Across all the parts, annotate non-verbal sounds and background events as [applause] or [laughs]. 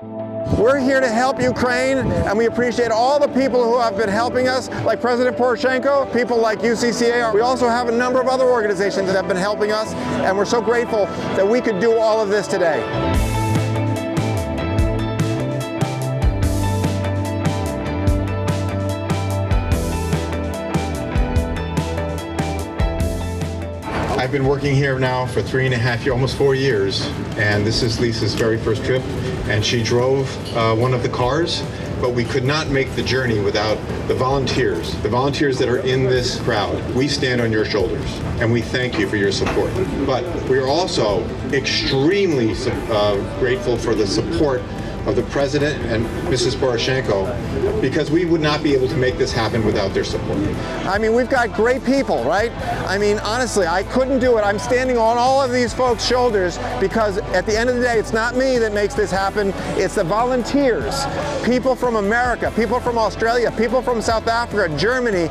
We're here to help Ukraine, and we appreciate all the people who have been helping us, like President Poroshenko, people like UCCA. We also have a number of other organizations that have been helping us, and we're so grateful that we could do all of this today. I've been working here now for three and a half years, almost four years, and this is Lisa's very first trip. And she drove uh, one of the cars, but we could not make the journey without the volunteers, the volunteers that are in this crowd. We stand on your shoulders, and we thank you for your support. But we are also extremely uh, grateful for the support of the president and Mrs. Poroshenko, because we would not be able to make this happen without their support. I mean, we've got great people, right? I mean, honestly, I couldn't do it. I'm standing on all of these folks' shoulders because at the end of the day, it's not me that makes this happen. It's the volunteers, people from America, people from Australia, people from South Africa, Germany,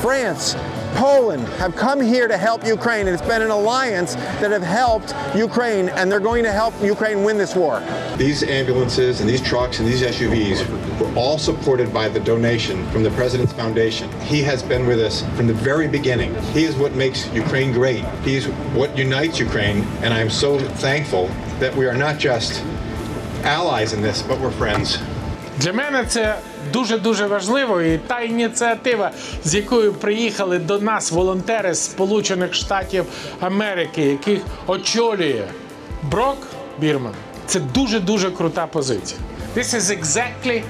France. Poland have come here to help Ukraine, and it's been an alliance that have helped Ukraine, and they're going to help Ukraine win this war. These ambulances and these trucks and these SUVs were all supported by the donation from the President's Foundation. He has been with us from the very beginning. He is what makes Ukraine great. He is what unites Ukraine, and I am so thankful that we are not just allies in this, but we're friends. Для мене це дуже дуже важливо. І та ініціатива, з якою приїхали до нас волонтери з Сполучених Штатів Америки, яких очолює Брок Бірман, це дуже дуже крута позиція. This is exactly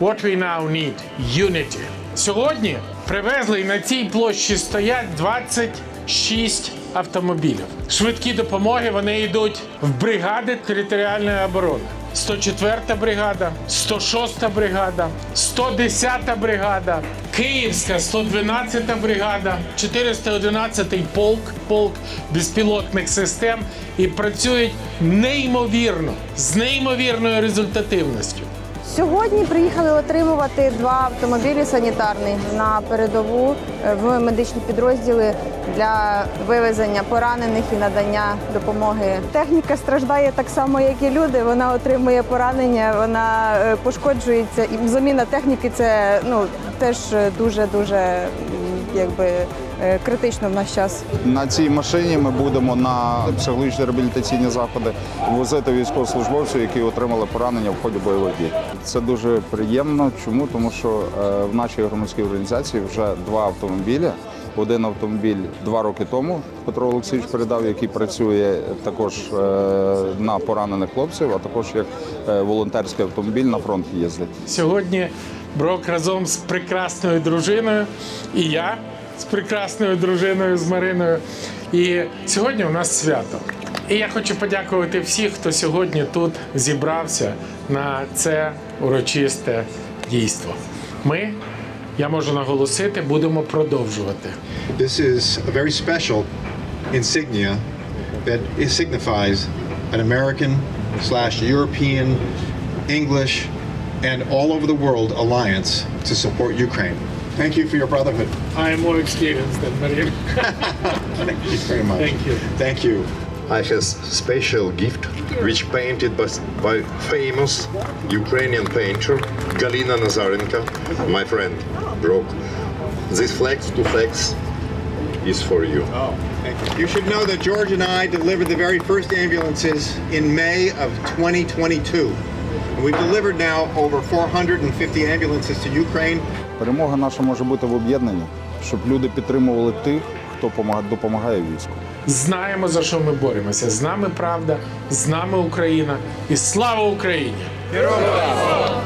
what we now need. Unity. Сьогодні привезли і на цій площі стоять 26 автомобілів. Швидкі допомоги вони йдуть в бригади територіальної оборони. 104 бригада, 106 бригада, 110 бригада, Київська 112 бригада, 411 полк, полк безпілотних систем і працюють неймовірно з неймовірною результативністю. Сьогодні приїхали отримувати два автомобілі санітарні на передову е, в медичні підрозділи для вивезення поранених і надання допомоги. Техніка страждає так само, як і люди. Вона отримує поранення, вона е, пошкоджується. І заміна техніки це ну теж дуже дуже якби е, критично в наш час. На цій машині ми будемо на психологічні реабілітаційні заходи возити військовослужбовців, які отримали поранення в ході бойових дій. Це дуже приємно. Чому? Тому що е, в нашій громадській організації вже два автомобілі. Один автомобіль два роки тому Петро Олексійович передав, який працює також е, на поранених хлопців, а також як е, волонтерський автомобіль на фронт їздить. Сьогодні Брок разом з прекрасною дружиною і я з прекрасною дружиною з Мариною. І сьогодні у нас свято. І я хочу подякувати всіх, хто сьогодні тут зібрався на це урочисте дійство. Ми, я можу наголосити, будемо продовжувати. This is a very special insignia that signifies an American slash European, English, and all over the world alliance to support Ukraine. Thank you for your brotherhood. I am more experienced than Marina. [laughs] Thank you very much. Thank you. Thank you. I have special gift which painted by, by famous Ukrainian painter Galina Nazarenko, my friend broke. This flex to flex is for you. Oh, thank you. You should know that George and I delivered the very first ambulances in May of 2022. We've delivered now over 450 ambulances to Ukraine. Перемога наша може бути в об'єднанні, щоб люди підтримували тих, хто помага- допомагає війську. Знаємо, за що ми боремося. З нами правда, з нами Україна і слава Україні! Героям слава!